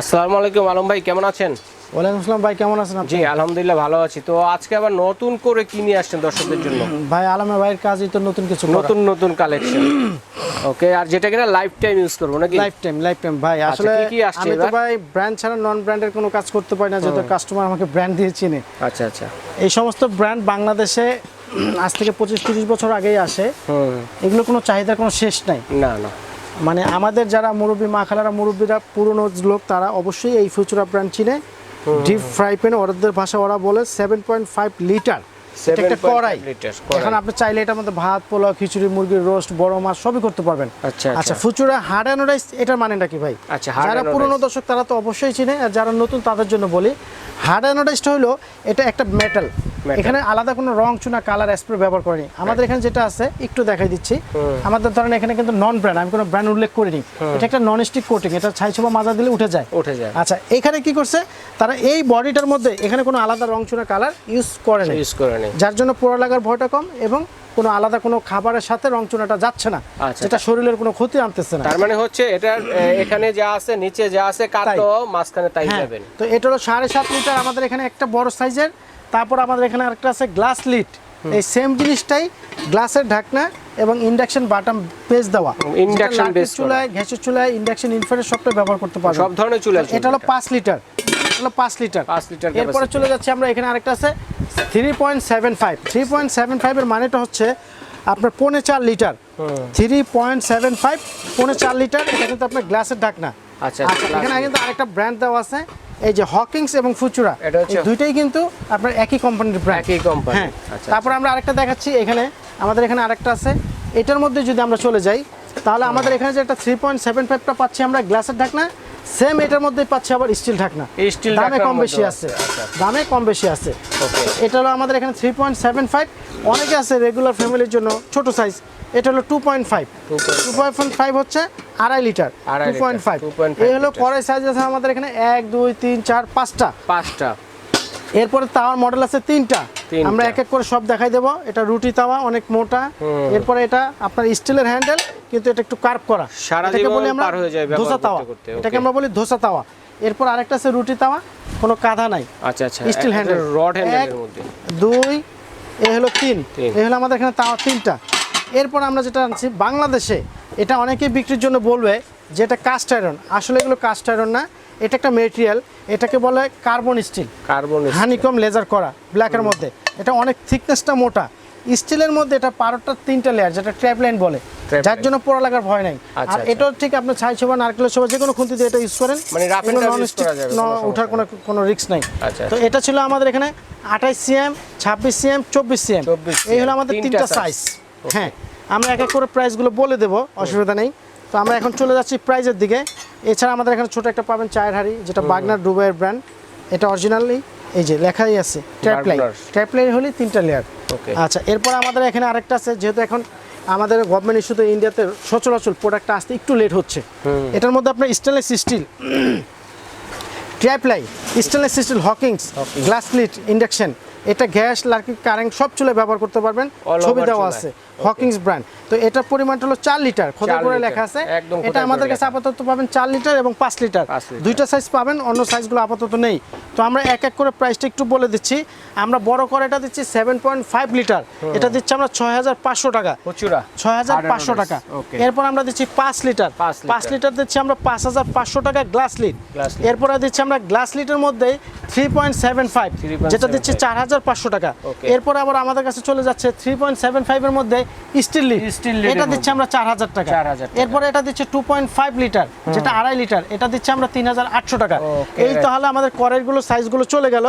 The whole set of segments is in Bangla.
আসসালামু আলাইকুম আলম ভাই কেমন আছেন? ওয়ালাইকুম আসসালাম ভাই কেমন আছেন আপনি? জি আলহামদুলিল্লাহ ভালো আছি। তো আজকে আবার নতুন করে কি নিয়ে আসছেন দর্শকদের জন্য? ভাই আলমে ভাইয়ের কাজই তো নতুন কিছু নতুন নতুন কালেকশন ওকে আর যেটা কিনা লাইফ টাইম ইউজ করব নাকি? লাইফ টাইম লাইফ টাইম ভাই আচ্ছা, আসলে কি আসছে আমি তো ভাই ব্র্যান্ড ছাড়া নন ব্র্যান্ডের কোনো কাজ করতে পারি না যেহেতু কাস্টমার আমাকে ব্র্যান্ড দিয়ে চিনে। আচ্ছা আচ্ছা। এই সমস্ত ব্র্যান্ড বাংলাদেশে আজ থেকে পঁচিশ তিরিশ বছর আগেই আসে। হুম। এগুলো কোনো চাহিদার কোনো শেষ নাই। না না। মানে আমাদের যারা মুরব্বী মা খালারা মুরব্বীরা পুরনো লোক তারা অবশ্যই এই ফিউচারা ব্র্যান্ড চিনে। ডিপ ফ্রাই প্যান ওদের ভাষা ওরা বলে সেভেন পয়েন্ট ফাইভ লিটার একটা কড়াই। এখন আপনি চাইলে এটার মধ্যে ভাত পোলাও খিচুড়ি মুরগির রোস্ট বড় মাছ সবই করতে পারবেন। আচ্ছা, আচ্ছা। আচ্ছা। ফুচুরা হার্ড অ্যান্ড রাইস এটার মানেটা কি ভাই? আচ্ছা, যারা পুরনো দর্শক তারা তো অবশ্যই চিনে। আর যারা নতুন তাদের জন্য বলি হার্ড অ্যানোডাইজড হলো এটা একটা মেটাল। এখানে আলাদা কোনো রং চুনা কালার স্প্রে ব্যবহার করেনি। আমাদের এখানে যেটা আছে একটু দেখাই দিচ্ছি। আমাদের ধরেন এখানে কিন্তু নন ব্র্যান্ড আমি কোনো ব্র্যান্ড উল্লেখ করিনি। এটা একটা নন স্টিক কোটিং এটা ছাই ছোপা মাজা দিলে উঠে যায়। উঠে যায়। আচ্ছা এখানে কি করছে? তারা এই বডিটার মধ্যে এখানে কোনো আলাদা রং চুনা কালার ইউজ করে না ইউজ করে নেই। যার জন্য পোড়া লাগার ভয়টা কম এবং কোনো আলাদা কোনো খাবারের সাথে রং চুনাটা যাচ্ছে না। আচ্ছা, যেটা শরীরের কোনো ক্ষতি আনতেছে না। তার মানে হচ্ছে এটা এখানে যা আছে নিচে যা আছে কাটো মাঝখানে তাই হ্যাঁ। যাবেন তো এটা হলো সাড়ে সাত লিটার আমাদের এখানে একটা বড় সাইজের তারপর আমাদের এখানে আরেকটা আছে গ্লাস লিড। এই সেম জিনিসটাই গ্লাসের ঢাকনা এবং ইন্ডাকশন বাটাম পেজ দেওয়া। base করা। চুলায় গ্যাসের চুলায় ইন্ডাকশন ইনফ্রারেড সবটা ব্যবহার করতে পারবেন। সব ধরনের চুলা এটা হলো পাঁচ লিটার হলো পাঁচ লিটার পাঁচ লিটার এরপরে চলে যাচ্ছে আমরা এখানে আরেকটা আছে three point seven five three point seven ফাইভের মানেটা হচ্ছে আপনার পৌনে চার litre three point seven five পৌনে চার লিটার এটা কিন্তু আপনার গ্লাসের ঢাকনা। আচ্ছা, আচ্ছা এখানে কিন্তু আরেকটা ব্র্যান্ড দেওয়া আছে। এই যে হকিংস এবং ফুচুরা এটা হচ্ছে- এই দুইটাই কিন্তু আপনার একই কোম্পানির ব্র্যান্ড একই কোম্পানি হ্যাঁ আচ্ছা, তারপর আমরা আরেকটা দেখাচ্ছি এখানে। আমাদের এখানে আরেকটা আছে। এটার মধ্যে যদি আমরা চলে যাই তাহলে আমাদের এখানে যে একটা থ্রি পয়েন্ট সেভেন ফাইভটা পাচ্ছি আমরা গ্লাসের ঢাকনা। সেম এটার মধ্যে পাচ্ছি আবার স্টিল ঢাকনা। এই steel দামে কম বেশি আছে। আচ্ছা। দামে কম বেশি আছে. এটা হলো আমাদের এখানে থ্রি পয়েন্ট সেভেন ফাইভ অনেকে আছে রেগুলার ফ্যামিলির জন্য ছোট সাইজ এটা হলো two point five two point five হচ্ছে আড়াই লিটার টু পয়েন্ট ফাইভ 2.5 এই হলো। কড়াই সাইজ আছে আমাদের এখানে এক দুই তিন চার পাঁচটা। পাঁচটা। এরপরে তাওয়ার মডেল আছে তিনটা। আমরা এক এক করে সব দেখাই দেবো। এটা রুটি তাওয়া অনেক মোটা। এরপরে এটা আপনার স্টিলের হ্যান্ডেল কিন্তু এটা একটু কার্ভ করা। এটাকে বলি আমরা ধোসা তাওয়া। এটাকে আমরা বলি ধোসা তাওয়া। এরপর আরেকটা আছে রুটি তাওয়া কোনো কাঁধা নাই। আচ্ছা আচ্ছা স্টিল হ্যান্ডেল। রড হ্যান্ডেলের মধ্যে। দুই এ হলো তিন। তিন। এ হলো আমাদের এখানে তাওয়া তিনটা। এরপর আমরা যেটা আনছি বাংলাদেশে এটা অনেকেই বিক্রির জন্য বলবে যে এটা কাস্ট আয়রন আসলে এগুলো কাস্ট আয়রন না। এটা একটা মেটেরিয়াল এটাকে বলে carbon steel carbon honeycomb laser করা ব্ল্যাকের মধ্যে। এটা অনেক থিকনেসটা মোটা। স্টিলের মধ্যে এটা বারোটা তিনটা লেয়ার যেটা ট্র্যাপ লাইন বলে। যার জন্য পোড়া লাগার ভয় নাই। আচ্ছা, আর আচ্ছা। এটাও ঠিক আপনি ছাই ছোবা নারকেলের ছোবা যে কোনো খুন্তি দিয়ে এটা ইউজ করেন। মানে rough and এগুলো tough use non-stick করা যাবে, ন- কোনো ওঠার কোনো কোনো রিস্ক নাই। আচ্ছা, তো এটা ছিল আমাদের এখানে আঠাইশ সিএম ছাব্বিশ সিএম চব্বিশ সিএম 24 এই হলো আমাদের তিনটা তিনটা সাইজ হ্যাঁ আমরা এক এক করে প্রাইসগুলো বলে দেবো অসুবিধা নেই। তো আমরা এখন চলে যাচ্ছি প্রাইজের দিকে। এছাড়া আমাদের এখানে ছোট একটা পাবেন চায়ের হাড়ি যেটা বাগনার ডুবাইয়ের ব্র্যান্ড এটা অরিজিনালি এই যে লেখাই আছে লাইন বার্গনার। হলে তিনটা লেয়ার আচ্ছা এরপর আমাদের এখানে আরেকটা আছে যেহেতু এখন আমাদের গভর্নমেন্ট ইস্যুতে ইন্ডিয়াতে সচরাচর প্রোডাক্টটা আসতে একটু লেট হচ্ছে। এটার মধ্যে আপনার stainless steel triply stainless steel Hawkins glass lid induction এটা গ্যাস লার্কি কারেন্ট সব চুলে ব্যবহার করতে পারবেন। ছবি দেওয়া আছে। হকিংস ব্র্যান্ড তো এটার পরিমাণটা হলো চার লিটার। চার করে লেখা আছে। এটা আমাদের কাছে আপাতত পাবেন চার লিটার এবং পাঁচ লিটার। দুইটা সাইজ পাবেন অন্য সাইজগুলো আপাতত নেই। তো আমরা এক এক করে প্রাইসটা একটু বলে দিচ্ছি। আমরা বড় করে এটা দিচ্ছি সেভেন পয়েন্ট ফাইভ লিটার এটা দিচ্ছি আমরা ছয় হাজার পাঁচশো টাকা। ছয় হাজার পাঁচশো টাকা। এরপর আমরা দিচ্ছি পাঁচ লিটার পাঁচ লিটার। দিচ্ছি আমরা পাঁচ হাজার পাঁচশো টাকা গ্লাস লিট এরপরে দিচ্ছি আমরা গ্লাস লিটের মধ্যে থ্রি পয়েন্ট সেভেন ফাইভ যেটা দিচ্ছি চার হাজার পাঁচশো টাকা। এরপর আবার আমাদের কাছে চলে যাচ্ছে থ্রি পয়েন্ট সেভেন ফাইভের মধ্যে স্টিল লিড এটা দিচ্ছি আমরা চার হাজার টাকা। 4,000 এরপরে এটা দিচ্ছে টু পয়েন্ট ফাইভ লিটার যেটা আড়াই লিটার এটা দিচ্ছি আমরা তিন হাজার আটশো টাকা। এই তাহলে আমাদের কড়াইগুলো সাইজগুলো চলে গেল।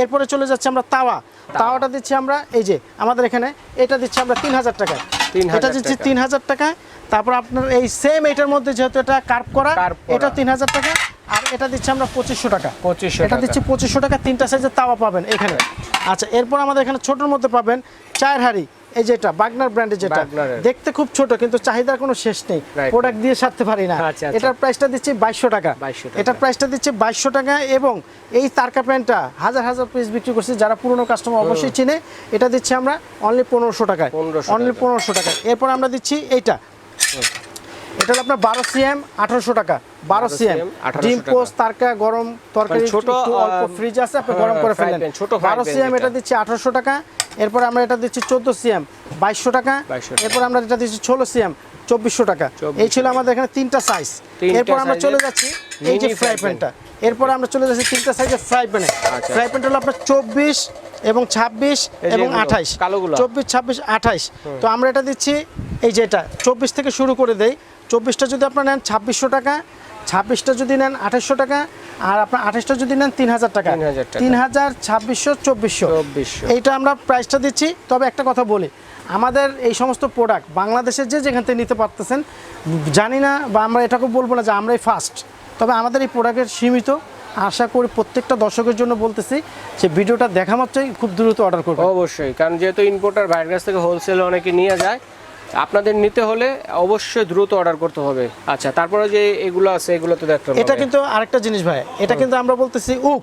এরপরে চলে যাচ্ছে আমরা তাওয়া। তাওয়াটা দিচ্ছি আমরা এই যে আমাদের এখানে এটা দিচ্ছি আমরা তিন হাজার টাকা। 3,000 এটা দিচ্ছি তিন হাজার টাকা। তারপর আপনার এই সেম এটার মধ্যে যেহেতু এটা কার্ভ করা এটা তিন হাজার টাকা। আর এটা দিচ্ছি আমরা পঁচিশশো টাকা। 2500 এটা দিচ্ছি পঁচিশশো টাকা তিনটা সাইজের তাওয়া পাবেন এখানে। আচ্ছা এরপর আমাদের এখানে ছোটোর মধ্যে পাবেন চায়ের হাড়ি। এই যেটা বাগনার ব্র্যান্ডের যেটা। দেখতে খুব ছোট কিন্তু চাহিদার কোনো শেষ নেই। প্রোডাক্ট দিয়ে সারতে পারি না। আচ্ছা, আচ্ছা। এটার প্রাইসটা দিচ্ছি বাইশশো টাকা। এটার প্রাইসটা দিচ্ছি বাইশশো টাকা এবং এই তারকা প্যান্টটা হাজার হাজার পিস বিক্রি করছি। যারা পুরনো কাস্টমার অবশ্যই চিনে। এটা দিচ্ছি আমরা অনলি পনেরোশো টাকায়। অনলি পনেরোশো টাকা এরপর আমরা দিচ্ছি এইটা। এটা হলো আপনার বারো সিএম আঠারোশো টাকা। বারো 12 সিএম। 1800 ডিম। পোস্ট তারকা গরম তরকারি মানে ছোট, অল্প ফ্রিজ আছে আপনি হ্যাঁ, গরম করে ফেলেন ছোট বারো সিএম এটা দিচ্ছি আঠারোশো টাকা। এরপর আমরা এটা দিচ্ছি চোদ্দ সিএম বাইশশো টাকা। 2200 টাকা। এরপর আমরা এটা দিচ্ছি ষোলো সিএম চব্বিশশো টাকা। এই ছিল আমাদের এখানে তিনটা সাইজ এরপর আমরা চলে যাচ্ছি এই যে ফ্রাই প্যানটা এরপর আমরা চলে যাচ্ছি তিনটা সাইজের ফ্রাই প্যানে। ফ্রাই প্যানটা হলো আপনার চব্বিশ এবং ছাব্বিশ এই যে এবং এগুলো, আঠাইশ। চব্বিশ ছাব্বিশ আঠাইশ। তো আমরা এটা দিচ্ছি এই যে এটা চব্বিশ থেকে শুরু করে দেই। চব্বিশটা যদি আপনার নেন ছাব্বিশশো টাকা ছাব্বিশটা যদি নেন আঠাশশো টাকা আর আপনার আঠাশটা যদি নেন তিন হাজার টাকা। 3000 টাকা। তিন হাজার ছাব্বিশশো চব্বিশশো। 2400 এইটা আমরা প্রাইসটা দিচ্ছি। তবে একটা কথা বলি আমাদের এই সমস্ত প্রোডাক্ট বাংলাদেশের যে যেখান থেকে নিতে পারতেছেন জানি না বা আমরা এটাকে বলব না যে আমরাই ফার্স্ট তবে আমাদের এই প্রোডাক্টের সীমিত। আশা করি প্রত্যেকটা দর্শকের জন্য বলতেছি যে ভিডিওটা দেখা মাত্রই খুব দ্রুত অর্ডার করবে অবশ্যই কারণ যেহেতু ইম্পোর্টার ভাইয়ের কাছ থেকে হোলসেলে অনেকে নিয়ে যায় আপনাদের নিতে হলে অবশ্যই দ্রুত অর্ডার করতে হবে। আচ্ছা তারপরে যে এগুলো আছে এগুলো তো দেখতে এটা কিন্তু আরেকটা জিনিস ভাই এটা কিন্তু আমরা বলতেছি উক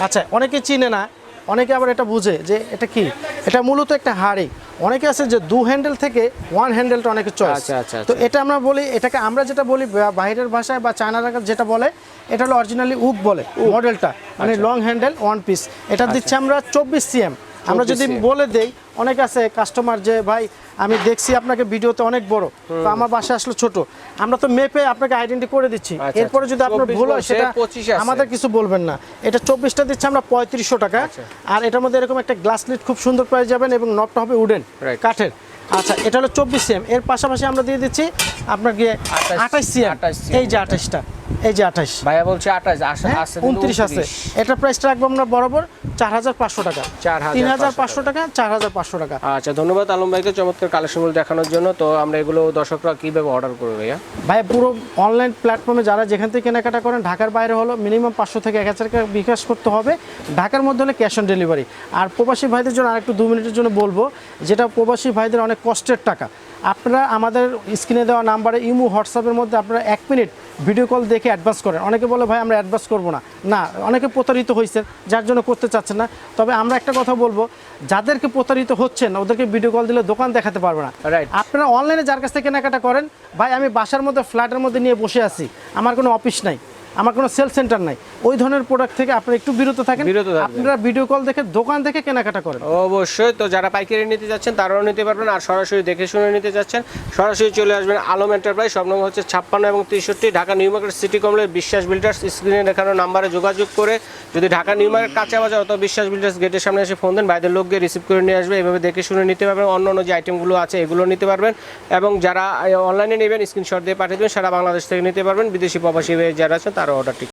আচ্ছা অনেকে চিনে না অনেকে আবার এটা বুঝে যে এটা কি? এটা মূলত একটা হাড়ি। অনেকে আছে যে দু হ্যান্ডেল থেকে ওয়ান হ্যান্ডেলটা অনেকে চয়েস আচ্ছা, আচ্ছা, তো আচ্ছা। এটা আমরা বলি এটাকে আমরা যেটা বলি বাইরের ভাষায় বা চায়নারা যেটা বলে এটা হলো অরিজিনালি উক বলে মডেলটা মানে আচ্ছা। লং হ্যান্ডেল ওয়ান পিস এটা দিচ্ছে আমরা চব্বিশ সিএম আমরা যদি বলে দেই অনেক আছে কাস্টমার যে ভাই আমি দেখছি আপনাকে ভিডিওতে অনেক বড় তো আমার বাসায় আসলে ছোট। আমরা তো মেপে আপনাকে আইডেন্টি করে দিচ্ছি। আচ্ছা, এরপরে যদি আপনার ভুল হয় সেটা আমাদের কিছু বলবেন না। এটা চব্বিশটা দিচ্ছে আমরা পঁয়ত্রিশশো টাকা। আচ্ছা। আর এটার মধ্যে এরকম একটা গ্লাস লিড খুব সুন্দর পেয়ে যাবেন এবং নবটা হবে উডেন কাঠের। আচ্ছা এটা হলো চব্বিশ সিএম এর পাশাপাশি আমরা দিয়ে দিচ্ছি আপনার গিয়ে 28 আঠাশ সিএম এই যে আঠাশটা। এই যে আঠাশ। ভাইয়া বলছে আঠাশ হ্যাঁ, আছে উনত্রিশ আছে। এটা প্রাইসটা রাখব আমরা বরাবর চার হাজার পাঁচশো টাকা। 4,500 তিন হাজার পাঁচশো টাকা। চার হাজার পাঁচশো টাকা। আচ্ছা ধন্যবাদ আলম ভাইকে চমৎকার কালেকশনগুলো দেখানোর জন্য। তো আমরা এগুলো দর্শকরা কীভাবে অর্ডার করবে ভাইয়া? ভাই পুরো অনলাইন প্ল্যাটফর্মে যারা যেখান থেকে কেনাকাটা করেন ঢাকার বাইরে হলো মিনিমাম পাঁচশো থেকে এক হাজার টাকা বিকাশ করতে হবে। ঢাকার মধ্যে হলে ক্যাশ অন ডেলিভারি আর প্রবাসী ভাইদের জন্য আরেকটু দু মিনিটের জন্য বলব যেটা প্রবাসী ভাইদের অনেক কষ্টের টাকা। আপনারা আমাদের স্ক্রিনে দেওয়া নাম্বারে ইমো হোয়াটসঅ্যাপের মধ্যে আপনারা এক মিনিট ভিডিও কল দেখে অ্যাডভান্স করেন। অনেকে বলে ভাই আমরা অ্যাডভান্স করব না। না অনেকে প্রতারিত হয়েছে যার জন্য করতে চাচ্ছেন না। তবে আমরা একটা কথা বলব যাদেরকে প্রতারিত হচ্ছেন ওদেরকে ভিডিও কল দিলে দোকান দেখাতে পারবে না। রাইট আপনারা অনলাইনে যার কাছ থেকে কেনাকাটা করেন ভাই আমি বাসার মধ্যে ফ্ল্যাটের মধ্যে নিয়ে বসে আছি। আমার কোনো অফিস নাই। আমার কোনো সেল সেন্টার নাই। ওই ধরনের প্রোডাক্ট থেকে আপনারা একটু বিরত থাকেন। বিরত। আপনারা ভিডিও কল দেখে দোকান থেকে কেনাকাটা করেন। অবশ্যই তো যারা পাইকারি নিতে যাচ্ছেন তারাও নিতে পারবেন আর সরাসরি দেখে শুনে নিতে যাচ্ছেন। সরাসরি চলে আসবেন আলম এন্টারপ্রাইজ সব নম্বর হচ্ছে ছাপ্পান্ন এবং তেষট্টি Dhaka new market city complex Biswas builders স্ক্রিনে দেখানো নাম্বারে যোগাযোগ করে যদি ঢাকা নিউ মার্কেট কাঁচা বাজার অথবা বিশ্বাস বিল্ডার্স গেটের সামনে এসে ফোন দেন বাইরের লোককে রিসিভ করে নিয়ে আসবে এভাবে দেখে শুনে নিতে পারবেন। অন্য অন্য যে আইটেমগুলো আছে এগুলো নিতে পারবেন এবং যারা অনলাইনে নেবেন স্ক্রিনশট দিয়ে পাঠিয়ে দেবেন সারা বাংলাদেশ থেকে নিতে পারবেন। বিদেশি প্রবাসী যারা আছেন তারা অর্ডারটি